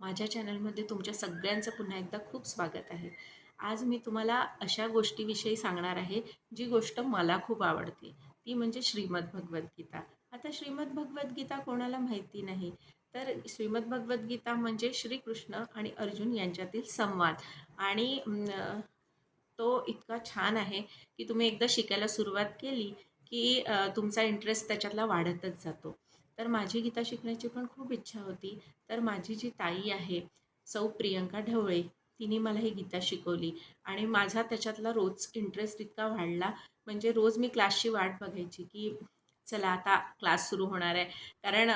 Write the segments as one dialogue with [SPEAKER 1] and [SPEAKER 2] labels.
[SPEAKER 1] माझ्या चॅनलमध्ये तुमच्या सगळ्यांचं पुन्हा एकदा खूप स्वागत आहे. आज मी तुम्हाला अशा गोष्टीविषयी सांगणार आहे जी गोष्ट मला खूप आवडते. ती म्हणजे श्रीमद भगवद्गीता आता श्रीमद भगवद्गीता कोणाला माहिती नाही? तर श्रीमद भगवद्गीता म्हणजे श्रीकृष्ण आणि अर्जुन यांच्यातील संवाद. आणि तो इतका छान आहे की तुम्ही एकदा शिकायला सुरुवात केली की तुमचा इंटरेस्ट त्याच्यातला वाढतच जातो. तर माझी गीता शिकण्याची पण खूप इच्छा होती. तर माझी जी ताई आहे सौ प्रियंका ढवळे तिने मला ही गीता शिकवली. आणि माझा त्याच्यातला रोज इंटरेस्ट इतका वाढला. म्हणजे रोज मी क्लासची वाट बघायची की चला आता क्लास सुरू होणार आहे. कारण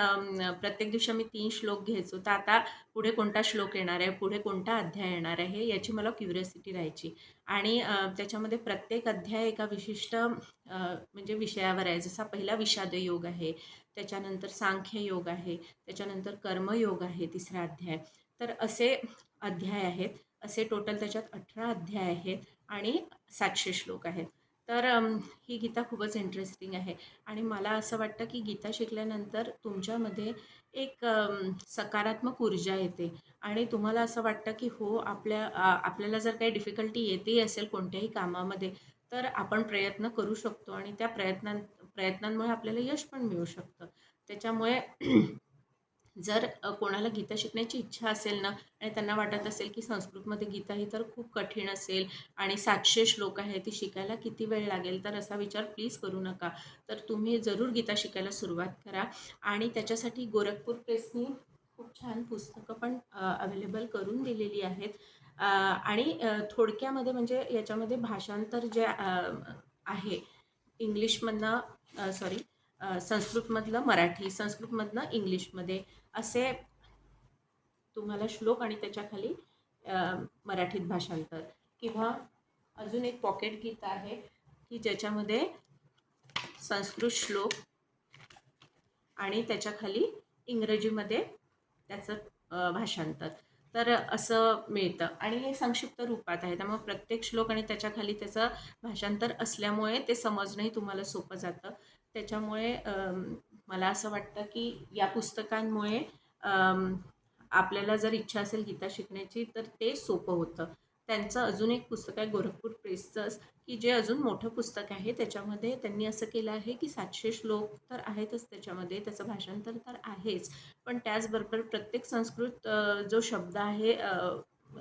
[SPEAKER 1] प्रत्येक दिवशी मी तीन श्लोक घ्यायचो. तर आता पुढे कोणता श्लोक येणार आहे? पुढे कोणता अध्याय येणार आहे? याची मला क्युरियोसिटी राहायची. आणि त्याच्यामध्ये प्रत्येक अध्याय एका विशिष्ट म्हणजे विषयावर आहे. जसा पहिला विषाद योग आहे त्याच्यानंतर सांख्य योग आहे त्याच्यानंतर कर्मयोग आहे तिसरा अध्याय. तर असे अध्याय आहेत. असे टोटल त्याच्यात अठरा अध्याय आहेत आणि सातशे श्लोक आहेत. तर ही गीता खूपच इंटरेस्टिंग आहे. आणि मला असं वाटतं की गीता शिकल्यानंतर तुमच्यामध्ये एक सकारात्मक ऊर्जा येते. आणि तुम्हाला असं वाटतं की हो आपल्या आपल्याला जर काही डिफिकल्टी येतेही असेल कोणत्याही कामामध्ये तर आपण प्रयत्न करू शकतो. आणि त्या प्रयत्नां प्रयत्नांमुळे आपल्याला यश पण मिळू शकतं. त्याच्यामुळे जर कोणाला गीता शिकण्याची इच्छा असेल ना आणि त्यांना वाटत असेल की संस्कृतमध्ये गीता ही तर खूप कठीण असेल आणि सातशे श्लोक आहे ती शिकायला किती वेळ लागेल? तर असा विचार प्लीज करू नका. तर तुम्ही जरूर गीता शिकायला सुरुवात करा आणि त्याच्यासाठी गोरखपूर प्रेसनी खूप छान पुस्तकं पण अवेलेबल करून दिलेली आहेत. आणि थोडक्यामध्ये म्हणजे याच्यामध्ये भाषांतर जे आहे इंग्लिशमधनं सॉरी संस्कृतमधलं मराठी संस्कृतमधनं इंग्लिशमध्ये. असे तुम्हाला श्लोक आणि त्याच्याखाली मराठीत भाषांतर. किंवा अजून एक पॉकेट गीत आहे की ज्याच्यामध्ये संस्कृत श्लोक आणि त्याच्याखाली इंग्रजीमध्ये त्याचं भाषांतर. तर असं मिळतं. आणि हे संक्षिप्त रूपात आहे. त्यामुळे प्रत्येक श्लोक आणि त्याच्याखाली त्याचं भाषांतर असल्यामुळे ते समजणंही तुम्हाला सोपं जातं. त्याच्यामुळे मला असं वाटतं की या पुस्तकांमुळे आपल्याला जर इच्छा असेल गीता शिकण्याची तर ते सोपं होतं. त्यांचं अजून एक पुस्तक आहे गोरखपूर प्रेसचंच की जे अजून मोठं पुस्तक आहे. त्याच्यामध्ये त्यांनी असं केलं आहे की सातशे श्लोक तर आहेतच त्याच्यामध्ये त्याचं भाषांतर तर आहेच. पण त्याचबरोबर प्रत्येक संस्कृत जो शब्द आहे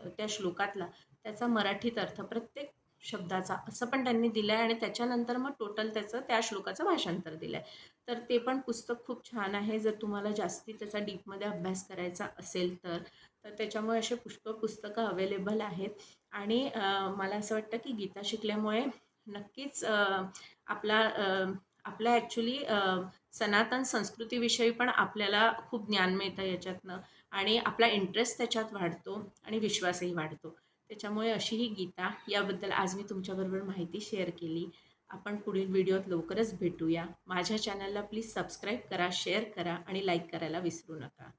[SPEAKER 1] त्या श्लोकातला त्याचा मराठीत अर्थ प्रत्येक शब्दाचा असं पण त्यांनी दिलं आहे आणि त्याच्यानंतर मग टोटल त्याचं त्या श्लोकाचं भाषांतर दिलं आहे तर ते पण पुस्तक खूप छान आहे. जर तुम्हाला जास्ती त्याचा डीपमध्ये अभ्यास करायचा असेल तर तर त्याच्यामुळे असे पुष्कळ पुस्तकं अवेलेबल आहेत. आणि मला असं वाटतं की गीता शिकल्यामुळे नक्कीच आपला आपल्या ॲक्च्युली सनातन संस्कृतीविषयी पण आपल्याला खूप ज्ञान मिळतं याच्यातनं. आणि आपला इंटरेस्ट त्याच्यात वाढतो आणि विश्वासही वाढतो. त्याच्यामुळे अशी ही गीता याबद्दल आज मी तुमच्याबरोबर माहिती शेअर केली. आपण पुढील व्हिडिओत लवकरच भेटूया. माझ्या चॅनलला प्लीज सबस्क्राईब करा शेअर करा आणि लाईक करायला विसरू नका.